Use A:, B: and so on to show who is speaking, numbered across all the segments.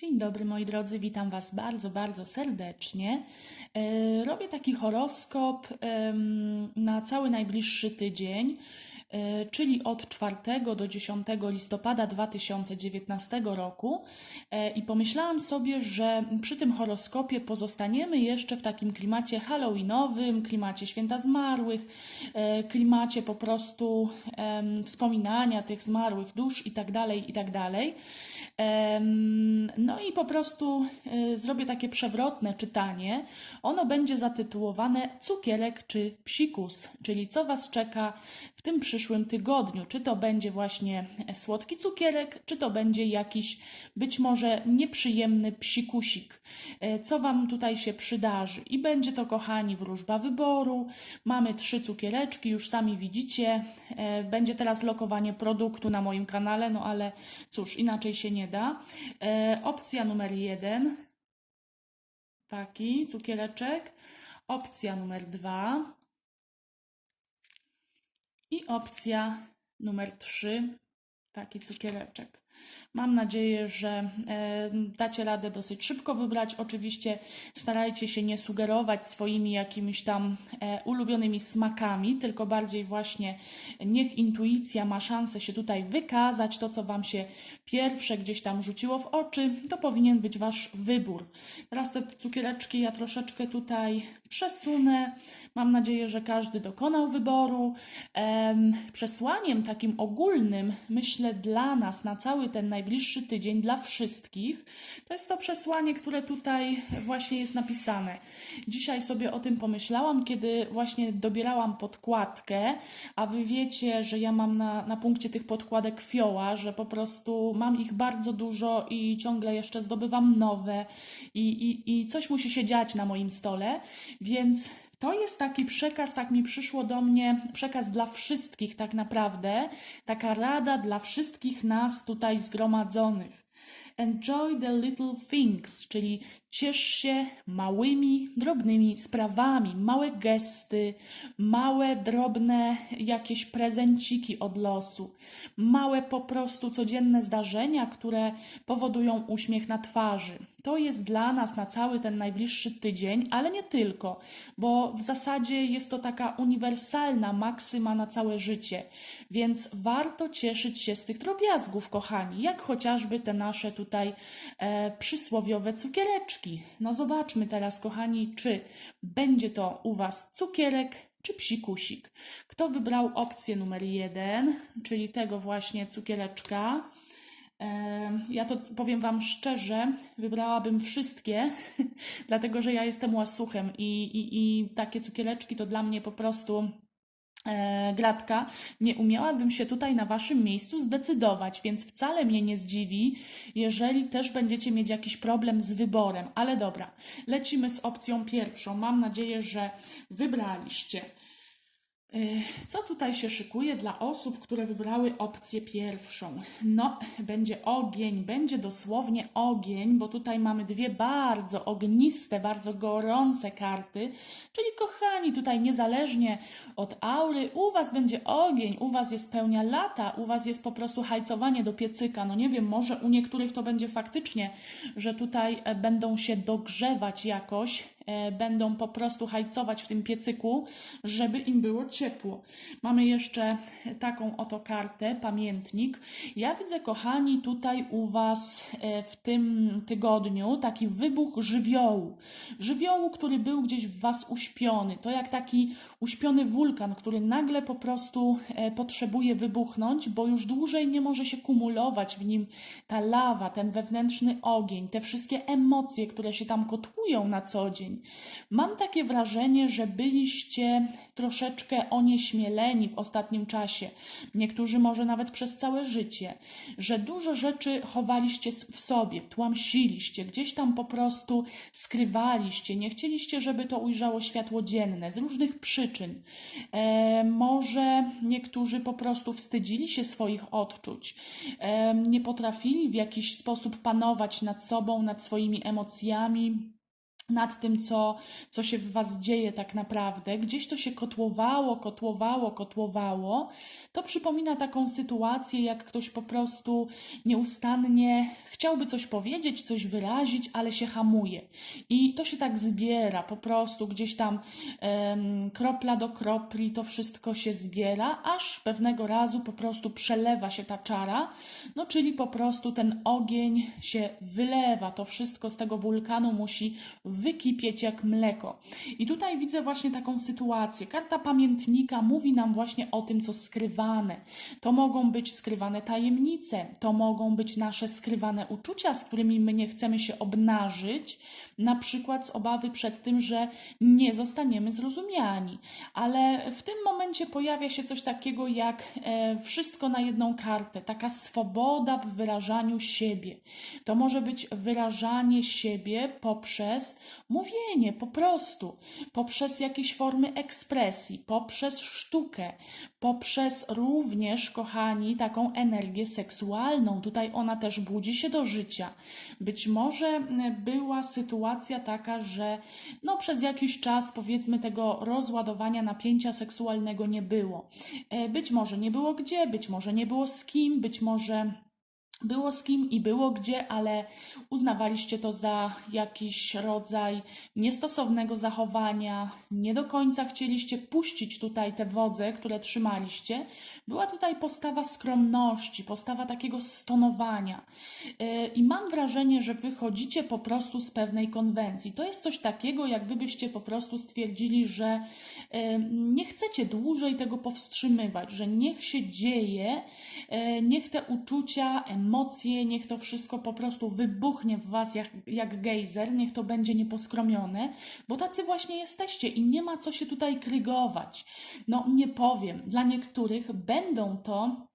A: Dzień dobry moi drodzy, witam Was bardzo, bardzo serdecznie. E, Robię taki horoskop na cały najbliższy tydzień, e, czyli od 4 do 10 listopada 2019 roku. E, I pomyślałam sobie, że przy tym horoskopie pozostaniemy jeszcze w takim klimacie halloweenowym, klimacie święta zmarłych, klimacie po prostu wspominania tych zmarłych dusz i tak No i po prostu y, zrobię takie przewrotne czytanie. Ono będzie zatytułowane Cukierek czy psikus, czyli co Was czeka w tym przyszłym tygodniu. Czy to będzie właśnie słodki cukierek, czy to będzie jakiś być może nieprzyjemny psikusik. E, Co Wam tutaj się przydarzy? I będzie to, kochani, wróżba wyboru. Mamy trzy cukiereczki, już sami widzicie. E, Będzie teraz lokowanie produktu na moim kanale, no ale cóż, inaczej się nie da. E, opcja numer jeden, taki cukiereczek. Opcja numer dwa i opcja numer trzy, taki cukiereczek. Mam nadzieję, że dacie radę dosyć szybko wybrać. Oczywiście starajcie się nie sugerować swoimi jakimiś tam e, ulubionymi smakami, tylko bardziej właśnie niech intuicja ma szansę się tutaj wykazać. To, co Wam się pierwsze gdzieś tam rzuciło w oczy, to powinien być Wasz wybór. Teraz te cukiereczki ja troszeczkę tutaj przesunę. Mam nadzieję, że każdy dokonał wyboru. Em, Przesłaniem takim ogólnym, myślę, dla nas na cały ten najbliższy tydzień, dla wszystkich, to jest to przesłanie, które tutaj właśnie jest napisane. Dzisiaj sobie o tym pomyślałam, kiedy właśnie dobierałam podkładkę, a wy wiecie, że ja mam na, na punkcie tych podkładek fioła, że po prostu mam ich bardzo dużo i ciągle jeszcze zdobywam nowe i, i, i coś musi się dziać na moim stole, więc to jest taki przekaz, tak mi przyszło do mnie, przekaz dla wszystkich tak naprawdę, taka rada dla wszystkich nas tutaj zgromadzonych. Enjoy the little things, czyli ciesz się małymi, drobnymi sprawami, małe gesty, małe, drobne jakieś prezenciki od losu, małe po prostu codzienne zdarzenia, które powodują uśmiech na twarzy. To jest dla nas na cały ten najbliższy tydzień, ale nie tylko, bo w zasadzie jest to taka uniwersalna maksyma na całe życie, więc warto cieszyć się z tych drobiazgów, kochani, jak chociażby te nasze tutaj e, przysłowiowe cukiereczki. No zobaczmy teraz, kochani, czy będzie to u Was cukierek czy psikusik. Kto wybrał opcję numer jeden, czyli tego właśnie cukiereczka? Em, Ja to powiem Wam szczerze, wybrałabym wszystkie, dlatego że ja jestem łasuchem i, i, i takie cukiereczki to dla mnie po prostu e, gratka. Nie umiałabym się tutaj na Waszym miejscu zdecydować, więc wcale mnie nie zdziwi, jeżeli też będziecie mieć jakiś problem z wyborem. Ale dobra, lecimy z opcją pierwszą. Mam nadzieję, że wybraliście. Y, Co tutaj się szykuje dla osób, które wybrały opcję pierwszą? No, będzie ogień, będzie dosłownie ogień, bo tutaj mamy dwie bardzo ogniste, bardzo gorące karty. Czyli, kochani, tutaj niezależnie od aury, u Was będzie ogień, u Was jest pełnia lata, u Was jest po prostu hajcowanie do piecyka. No nie wiem, może u niektórych to będzie faktycznie, że tutaj e, będą się dogrzewać jakoś, e, będą po prostu hajcować w tym piecyku, żeby im było ciepło. Mamy jeszcze taką oto kartę, pamiętnik. Ja widzę, kochani, tutaj u Was e, w tym tygodniu taki wybuch żywiołu. Żywiołu, który był gdzieś w Was uśpiony. To jak taki uśpiony wulkan, który nagle po prostu e, potrzebuje wybuchnąć, bo już dłużej nie może się kumulować w nim ta lawa, ten wewnętrzny ogień, te wszystkie emocje, które się tam kotłują na co dzień. Mam takie wrażenie, że byliście troszeczkę onieśmieleni w ostatnim czasie. Niektórzy może nawet przez całe życie, że dużo rzeczy chowaliście w sobie, tłamsiliście, gdzieś tam po prostu skrywaliście, nie chcieliście, żeby to ujrzało światło dzienne z różnych przyczyn. E, może niektórzy po prostu wstydzili się swoich odczuć, e, nie potrafili w jakiś sposób panować nad sobą, nad swoimi emocjami nad tym, co, co się w Was dzieje tak naprawdę, gdzieś to się kotłowało, kotłowało, kotłowało, to przypomina taką sytuację, jak ktoś po prostu nieustannie chciałby coś powiedzieć, coś wyrazić, ale się hamuje. I to się tak zbiera, po prostu gdzieś tam em, kropla do kropli, to wszystko się zbiera, aż pewnego razu po prostu przelewa się ta czara, no czyli po prostu ten ogień się wylewa, to wszystko z tego wulkanu musi wykipieć jak mleko. I tutaj widzę właśnie taką sytuację. Karta pamiętnika mówi nam właśnie o tym, co skrywane. To mogą być skrywane tajemnice, to mogą być nasze skrywane uczucia, z którymi my nie chcemy się obnażyć, na przykład z obawy przed tym, że nie zostaniemy zrozumiani. Ale w tym momencie pojawia się coś takiego jak e, wszystko na jedną kartę, taka swoboda w wyrażaniu siebie. To może być wyrażanie siebie poprzez mówienie po prostu, poprzez jakieś formy ekspresji, poprzez sztukę, poprzez również, kochani, taką energię seksualną. Tutaj ona też budzi się do życia. Być może m, była sytuacja taka, że no, przez jakiś czas, powiedzmy, tego rozładowania napięcia seksualnego nie było. E, Być może nie było gdzie, być może nie było z kim, być może. Było z kim i było gdzie, ale uznawaliście to za jakiś rodzaj niestosownego zachowania, nie do końca chcieliście puścić tutaj te wodze, które trzymaliście. Była tutaj postawa skromności, postawa takiego stonowania. Yy, I mam wrażenie, że wychodzicie po prostu z pewnej konwencji. To jest coś takiego, jak wy byście po prostu stwierdzili, że yy, nie chcecie dłużej tego powstrzymywać, że niech się dzieje, yy, niech te uczucia, emocje, niech to wszystko po prostu wybuchnie w was jak, jak gejzer, niech to będzie nieposkromione, bo tacy właśnie jesteście i nie ma co się tutaj krygować. No nie powiem, dla niektórych będą to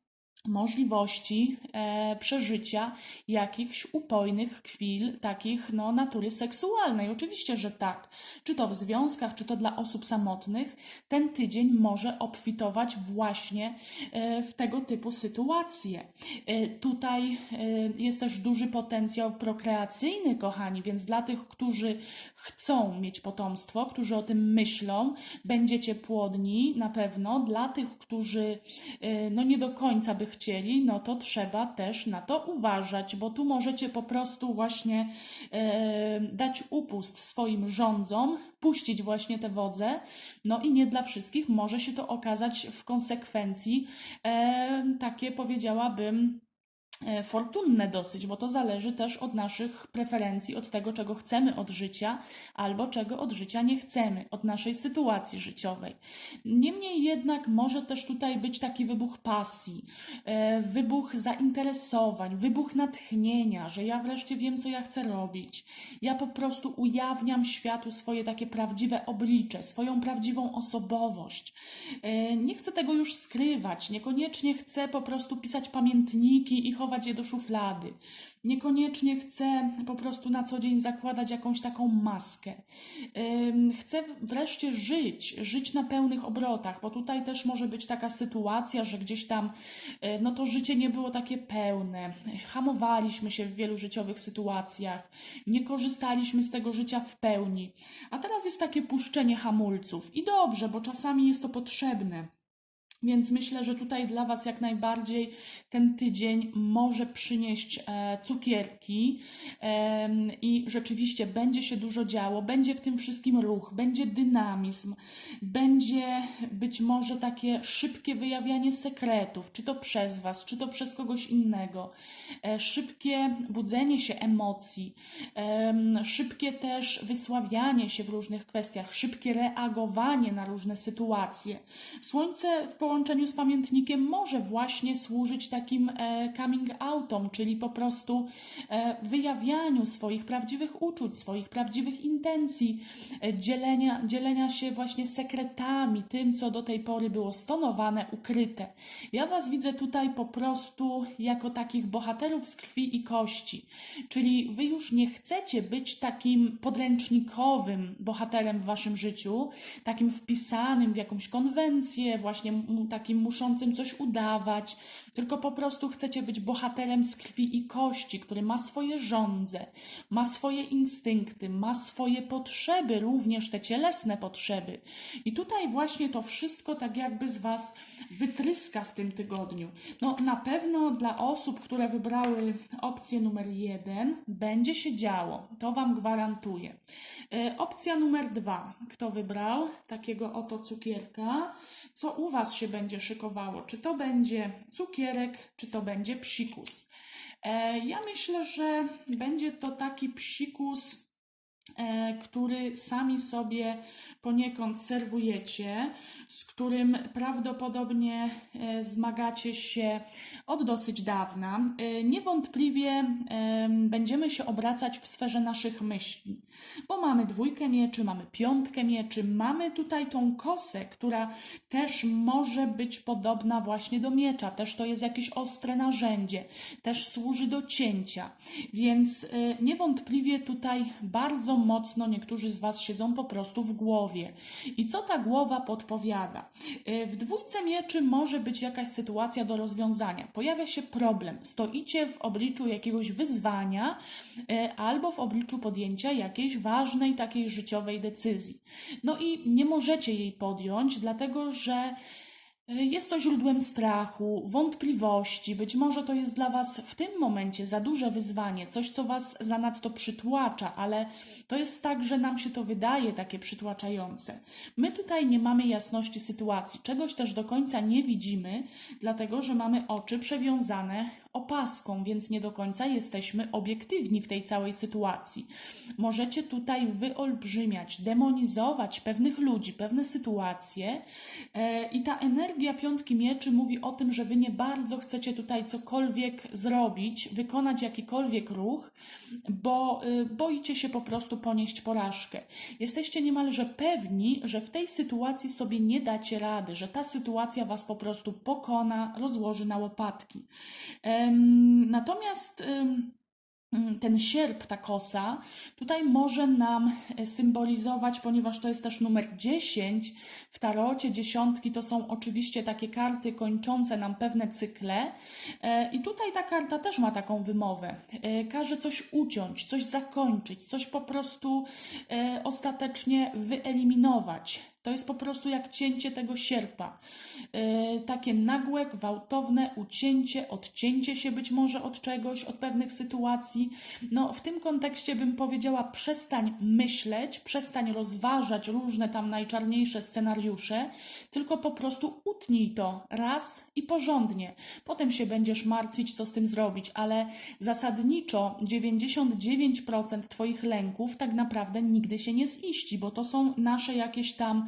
A: możliwości e, przeżycia jakichś upojnych chwil, takich no, natury seksualnej. Oczywiście, że tak. Czy to w związkach, czy to dla osób samotnych, ten tydzień może obfitować właśnie e, w tego typu sytuacje. E, tutaj e, jest też duży potencjał prokreacyjny, kochani, więc dla tych, którzy chcą mieć potomstwo, którzy o tym myślą, będziecie płodni na pewno. Dla tych, którzy e, no, nie do końca by chcieli, no to trzeba też na to uważać, bo tu możecie po prostu właśnie e, dać upust swoim rządzom, puścić właśnie te wodze, no i nie dla wszystkich może się to okazać w konsekwencji e, takie powiedziałabym fortunne dosyć, bo to zależy też od naszych preferencji, od tego, czego chcemy od życia, albo czego od życia nie chcemy, od naszej sytuacji życiowej. Niemniej jednak może też tutaj być taki wybuch pasji, e, wybuch zainteresowań, wybuch natchnienia, że ja wreszcie wiem, co ja chcę robić. Ja po prostu ujawniam światu swoje takie prawdziwe oblicze, swoją prawdziwą osobowość. E, Nie chcę tego już skrywać, niekoniecznie chcę po prostu pisać pamiętniki i chować je do szuflady. Niekoniecznie chcę po prostu na co dzień zakładać jakąś taką maskę. Chcę wreszcie żyć, żyć na pełnych obrotach, bo tutaj też może być taka sytuacja, że gdzieś tam y, no to życie nie było takie pełne. Hamowaliśmy się w wielu życiowych sytuacjach, nie korzystaliśmy z tego życia w pełni. A teraz jest takie puszczenie hamulców i dobrze, bo czasami jest to potrzebne. Więc myślę, że tutaj dla Was jak najbardziej ten tydzień może przynieść e, cukierki i rzeczywiście będzie się dużo działo, będzie w tym wszystkim ruch, będzie dynamizm, będzie być może takie szybkie wyjawianie sekretów, czy to przez Was, czy to przez kogoś innego, e, szybkie budzenie się emocji, em, szybkie też wysławianie się w różnych kwestiach, szybkie reagowanie na różne sytuacje. Słońce w połączeniu z pamiętnikiem może właśnie służyć takim e, coming outom, czyli po prostu e, wyjawianiu swoich prawdziwych uczuć, swoich prawdziwych intencji, e, dzielenia, dzielenia się właśnie sekretami, tym, co do tej pory było stonowane, ukryte. Ja Was widzę tutaj po prostu jako takich bohaterów z krwi i kości, czyli Wy już nie chcecie być takim podręcznikowym bohaterem w Waszym życiu, takim wpisanym w jakąś konwencję, właśnie takim muszącym coś udawać, tylko po prostu chcecie być bohaterem z krwi i kości, który ma swoje żądze, ma swoje instynkty, ma swoje potrzeby, również te cielesne potrzeby. I tutaj właśnie to wszystko tak jakby z Was wytryska w tym tygodniu. No na pewno dla osób, które wybrały opcję numer jeden, będzie się działo. To Wam gwarantuję. E, Opcja numer dwa. Kto wybrał takiego oto cukierka? Co u Was się będzie szykowało? Czy to będzie cukierek, czy to będzie psikus? E, Ja myślę, że będzie to taki psikus, który sami sobie poniekąd serwujecie, z którym prawdopodobnie e, zmagacie się od dosyć dawna. E, Niewątpliwie em, będziemy się obracać w sferze naszych myśli, bo mamy dwójkę mieczy, mamy piątkę mieczy, mamy tutaj tą kosę, która też może być podobna właśnie do miecza, też to jest jakieś ostre narzędzie, też służy do cięcia, więc niewątpliwie tutaj bardzo mocno niektórzy z Was siedzą po prostu w głowie. I co ta głowa podpowiada? Y, W dwójce mieczy może być jakaś sytuacja do rozwiązania. Pojawia się problem. Stoicie w obliczu jakiegoś wyzwania y, albo w obliczu podjęcia jakiejś ważnej takiej życiowej decyzji. No i nie możecie jej podjąć, dlatego że jest to źródłem strachu, wątpliwości. Być może to jest dla Was w tym momencie za duże wyzwanie, coś, co Was zanadto przytłacza, ale to jest tak, że nam się to wydaje takie przytłaczające. My tutaj nie mamy jasności sytuacji, czegoś też do końca nie widzimy, dlatego że mamy oczy przewiązane opaską, więc nie do końca jesteśmy obiektywni w tej całej sytuacji. Możecie tutaj wyolbrzymiać, demonizować pewnych ludzi, pewne sytuacje e, i ta energia piątki mieczy mówi o tym, że wy nie bardzo chcecie tutaj cokolwiek zrobić, wykonać jakikolwiek ruch, bo y, boicie się po prostu ponieść porażkę. Jesteście niemalże pewni, że w tej sytuacji sobie nie dacie rady, że ta sytuacja was po prostu pokona, rozłoży na łopatki. Em, Natomiast mm, ten sierp, ta kosa, tutaj może nam e, symbolizować, ponieważ to jest też numer 10 w tarocie. Dziesiątki to są oczywiście takie karty kończące nam pewne cykle. E, I tutaj ta karta też ma taką wymowę. E, Każe coś uciąć, coś zakończyć, coś po prostu ostatecznie wyeliminować. To jest po prostu jak cięcie tego sierpa. Yy, takie nagłe, gwałtowne ucięcie, odcięcie się być może od czegoś, od pewnych sytuacji. No, w tym kontekście bym powiedziała: przestań myśleć, przestań rozważać różne tam najczarniejsze scenariusze, tylko po prostu utnij to raz i porządnie. Potem się będziesz martwić, co z tym zrobić, ale zasadniczo 99% Twoich lęków tak naprawdę nigdy się nie ziści, bo to są nasze jakieś tam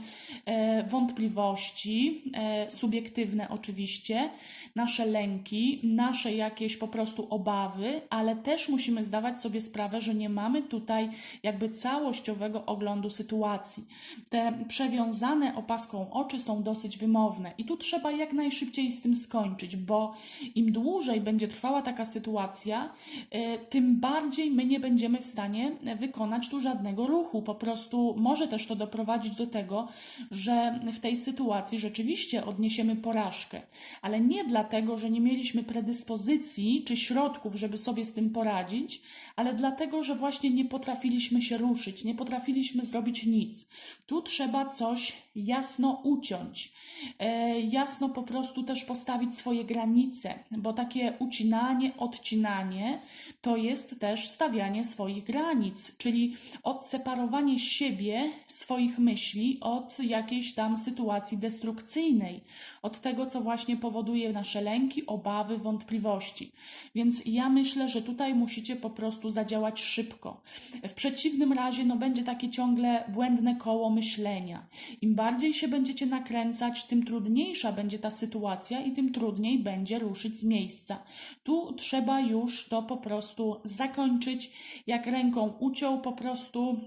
A: wątpliwości, e, subiektywne oczywiście, nasze lęki, nasze jakieś po prostu obawy, ale też musimy zdawać sobie sprawę, że nie mamy tutaj jakby całościowego oglądu sytuacji. Te przewiązane opaską oczy są dosyć wymowne i tu trzeba jak najszybciej z tym skończyć, bo im dłużej będzie trwała taka sytuacja, e, tym bardziej my nie będziemy w stanie wykonać tu żadnego ruchu. Po prostu może też to doprowadzić do tego, że w tej sytuacji rzeczywiście odniesiemy porażkę, ale nie dlatego, że nie mieliśmy predyspozycji czy środków, żeby sobie z tym poradzić, ale dlatego, że właśnie nie potrafiliśmy się ruszyć, nie potrafiliśmy zrobić nic. Tu trzeba coś jasno uciąć, e, jasno po prostu też postawić swoje granice, bo takie ucinanie, odcinanie to jest też stawianie swoich granic, czyli odseparowanie siebie, swoich myśli od jakiejś tam sytuacji destrukcyjnej, od tego, co właśnie powoduje nasze lęki, obawy, wątpliwości. Więc ja myślę, że tutaj musicie po prostu zadziałać szybko. W przeciwnym razie no, będzie takie ciągle błędne koło myślenia. Im bardziej się będziecie nakręcać, tym trudniejsza będzie ta sytuacja i tym trudniej będzie ruszyć z miejsca. Tu trzeba już to po prostu zakończyć, jak ręką uciął po prostu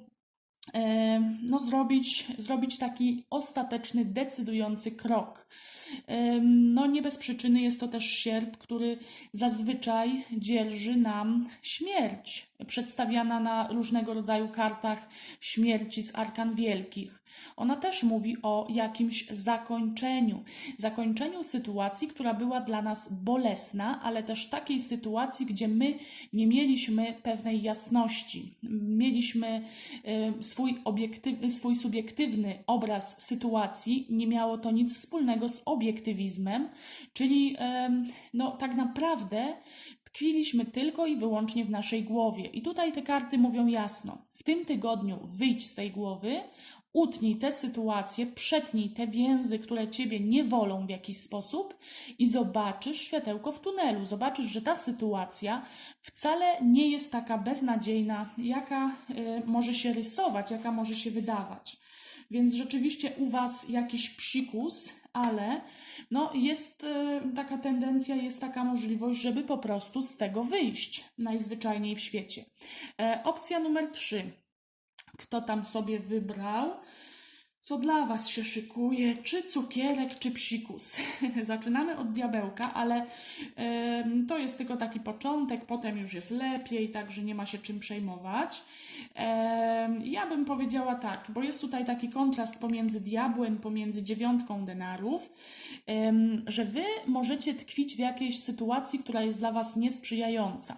A: e, no, zrobić, zrobić taki ostateczny, decydujący krok. Em, No, nie bez przyczyny jest to też sierp, który zazwyczaj dzierży nam śmierć. Przedstawiana na różnego rodzaju kartach śmierci z arkan wielkich. Ona też mówi o jakimś zakończeniu, zakończeniu sytuacji, która była dla nas bolesna, ale też takiej sytuacji, gdzie my nie mieliśmy pewnej jasności. Mieliśmy y, swój, obiektyw, swój subiektywny obraz sytuacji, nie miało to nic wspólnego z obiektywizmem, czyli no, tak naprawdę tkwiliśmy tylko i wyłącznie w naszej głowie. I tutaj te karty mówią jasno: w tym tygodniu wyjdź z tej głowy, utnij te sytuacje, przetnij te więzy, które ciebie nie wolą w jakiś sposób i zobaczysz światełko w tunelu. Zobaczysz, że ta sytuacja wcale nie jest taka beznadziejna, jaka y, może się rysować, jaka może się wydawać. Więc rzeczywiście u Was jakiś psikus, ale no jest y, taka tendencja, jest taka możliwość, żeby po prostu z tego wyjść najzwyczajniej w świecie. E, opcja numer trzy. Kto tam sobie wybrał? Co dla Was się szykuje? Czy cukierek, czy psikus? Zaczynamy od diabełka, ale em, to jest tylko taki początek, potem już jest lepiej, także nie ma się czym przejmować. Em, ja bym powiedziała tak, bo jest tutaj taki kontrast pomiędzy diabłem, pomiędzy dziewiątką denarów, em, że Wy możecie tkwić w jakiejś sytuacji, która jest dla Was niesprzyjająca.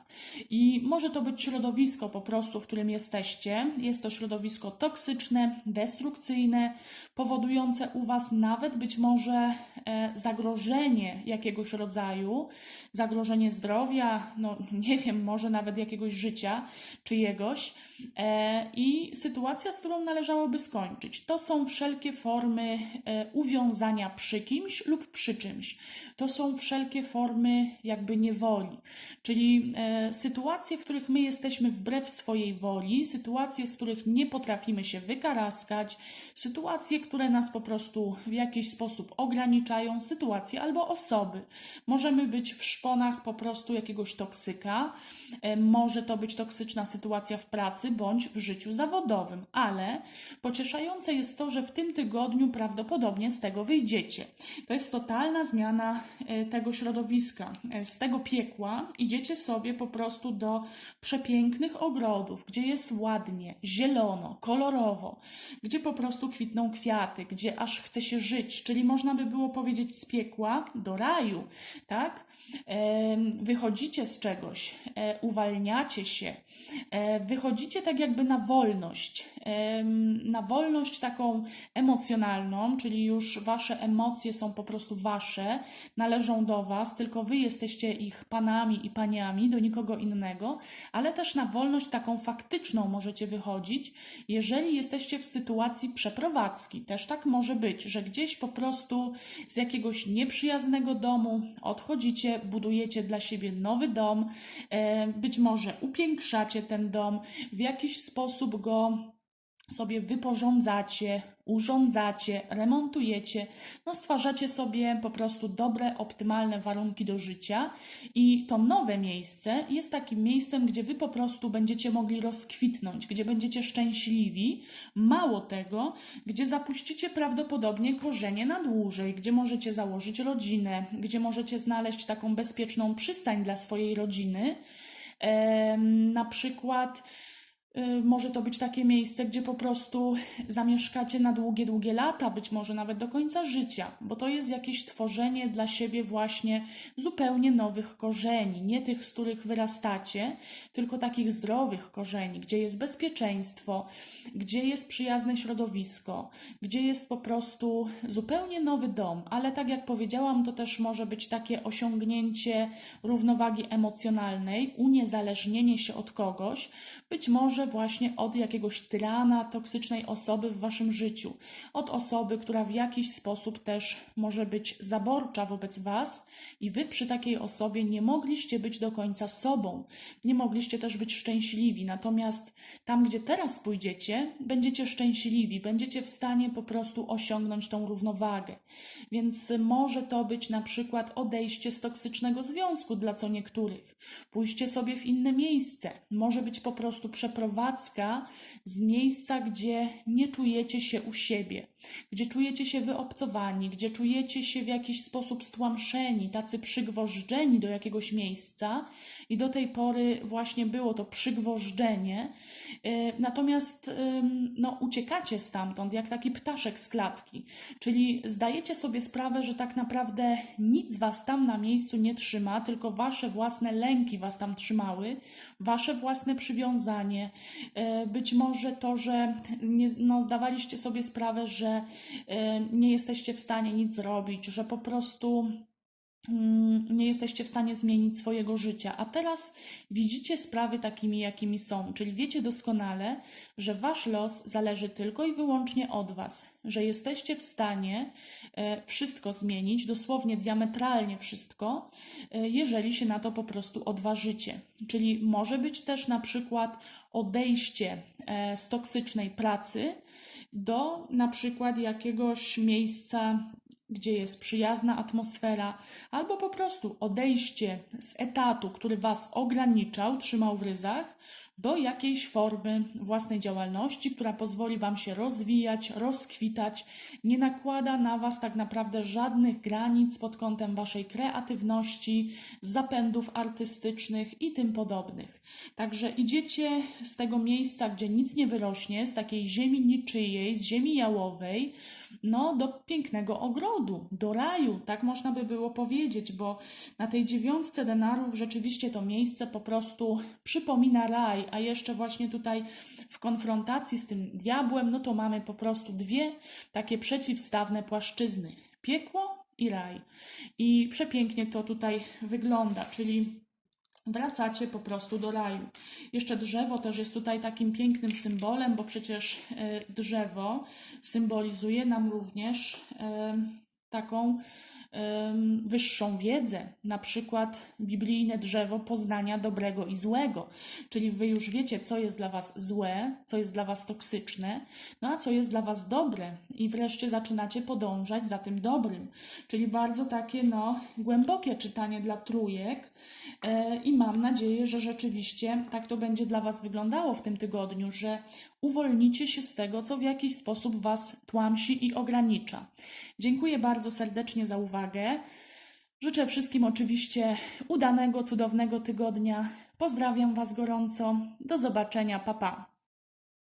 A: I może to być środowisko po prostu, w którym jesteście. Jest to środowisko toksyczne, destrukcyjne, powodujące u Was nawet być może e, zagrożenie jakiegoś rodzaju, zagrożenie zdrowia, no nie wiem, może nawet jakiegoś życia czyjegoś e, i sytuacja, z którą należałoby skończyć. To są wszelkie formy e, uwiązania przy kimś lub przy czymś. To są wszelkie formy jakby niewoli, czyli sytuacje, w których my jesteśmy wbrew swojej woli, sytuacje, z których nie potrafimy się wykaraskać, sytuacje, które nas po prostu w jakiś sposób ograniczają, sytuacje albo osoby. Możemy być w szponach po prostu jakiegoś toksyka, e, może to być toksyczna sytuacja w pracy bądź w życiu zawodowym, ale pocieszające jest to, że w tym tygodniu prawdopodobnie z tego wyjdziecie. To jest totalna zmiana e, tego środowiska, e, z tego piekła idziecie sobie po prostu do przepięknych ogrodów, gdzie jest ładnie, zielono, kolorowo, gdzie po prostu kwitną kwiaty, gdzie aż chce się żyć, czyli można by było powiedzieć z piekła do raju, tak? Wychodzicie z czegoś, e, uwalniacie się, e, wychodzicie tak jakby na wolność, na wolność taką emocjonalną, czyli już wasze emocje są po prostu wasze, należą do was, tylko wy jesteście ich panami i paniami, do nikogo innego, ale też na wolność taką faktyczną możecie wychodzić, jeżeli jesteście w sytuacji Też tak może być, że gdzieś po prostu z jakiegoś nieprzyjaznego domu odchodzicie, budujecie dla siebie nowy dom, e, być może upiększacie ten dom, w jakiś sposób go sobie wyporządzacie, urządzacie, remontujecie, no stwarzacie sobie po prostu dobre, optymalne warunki do życia i to nowe miejsce jest takim miejscem, gdzie wy po prostu będziecie mogli rozkwitnąć, gdzie będziecie szczęśliwi, mało tego, gdzie zapuścicie prawdopodobnie korzenie na dłużej, gdzie możecie założyć rodzinę, gdzie możecie znaleźć taką bezpieczną przystań dla swojej rodziny. Na przykład Może to być takie miejsce, gdzie po prostu zamieszkacie na długie, długie lata, być może nawet do końca życia, bo to jest jakieś tworzenie dla siebie właśnie zupełnie nowych korzeni, nie tych, z których wyrastacie, tylko takich zdrowych korzeni, gdzie jest bezpieczeństwo, gdzie jest przyjazne środowisko, gdzie jest po prostu zupełnie nowy dom, ale tak jak powiedziałam, to też może być takie osiągnięcie równowagi emocjonalnej, uniezależnienie się od kogoś, być może właśnie od jakiegoś tyrana, toksycznej osoby w waszym życiu, od osoby, która w jakiś sposób też może być zaborcza wobec was i wy przy takiej osobie nie mogliście być do końca sobą, nie mogliście też być szczęśliwi. Natomiast tam, gdzie teraz pójdziecie, będziecie szczęśliwi, będziecie w stanie po prostu osiągnąć tą równowagę. Więc może to być na przykład odejście z toksycznego związku dla co niektórych, pójście sobie w inne miejsce, może być po prostu przeprowadzenie z miejsca, gdzie nie czujecie się u siebie, gdzie czujecie się wyobcowani, gdzie czujecie się w jakiś sposób stłamszeni, tacy przygwożdżeni do jakiegoś miejsca i do tej pory właśnie było to przygwożdżenie. E, Natomiast no, uciekacie stamtąd jak taki ptaszek z klatki, czyli zdajecie sobie sprawę, że tak naprawdę nic was tam na miejscu nie trzyma, tylko wasze własne lęki was tam trzymały, wasze własne przywiązanie, być może to, że nie, no, zdawaliście sobie sprawę, że e, nie jesteście w stanie nic zrobić, że po prostu nie jesteście w stanie zmienić swojego życia, a teraz widzicie sprawy takimi, jakimi są, czyli wiecie doskonale, że wasz los zależy tylko i wyłącznie od was, że jesteście w stanie e, wszystko zmienić, dosłownie diametralnie wszystko, e, jeżeli się na to po prostu odważycie. Czyli może być też na przykład odejście e, z toksycznej pracy do na przykład jakiegoś miejsca gdzie jest przyjazna atmosfera, albo po prostu odejście z etatu, który Was ograniczał, trzymał w ryzach, do jakiejś formy własnej działalności, która pozwoli Wam się rozwijać, rozkwitać, nie nakłada na Was tak naprawdę żadnych granic pod kątem Waszej kreatywności, zapędów artystycznych i tym podobnych. Także idziecie z tego miejsca, gdzie nic nie wyrośnie, z takiej ziemi niczyjej, z ziemi jałowej, no do pięknego ogrodu, do raju, tak można by było powiedzieć, bo na tej dziewiątce denarów rzeczywiście to miejsce po prostu przypomina raj, a jeszcze właśnie tutaj w konfrontacji z tym diabłem, no to mamy po prostu dwie takie przeciwstawne płaszczyzny: piekło i raj. I przepięknie to tutaj wygląda, czyli wracacie po prostu do raju. Jeszcze drzewo też jest tutaj takim pięknym symbolem, bo przecież e, drzewo symbolizuje nam również e, taką wyższą wiedzę, na przykład biblijne drzewo poznania dobrego i złego. Czyli wy już wiecie, co jest dla was złe, co jest dla was toksyczne, no a co jest dla was dobre, i wreszcie zaczynacie podążać za tym dobrym. Czyli bardzo takie no, głębokie czytanie dla trójek, e, i mam nadzieję, że rzeczywiście tak to będzie dla was wyglądało w tym tygodniu, że uwolnicie się z tego, co w jakiś sposób was tłamsi i ogranicza. Dziękuję bardzo serdecznie za uwagę. Życzę wszystkim oczywiście udanego, cudownego tygodnia. Pozdrawiam Was gorąco. Do zobaczenia. Pa, pa.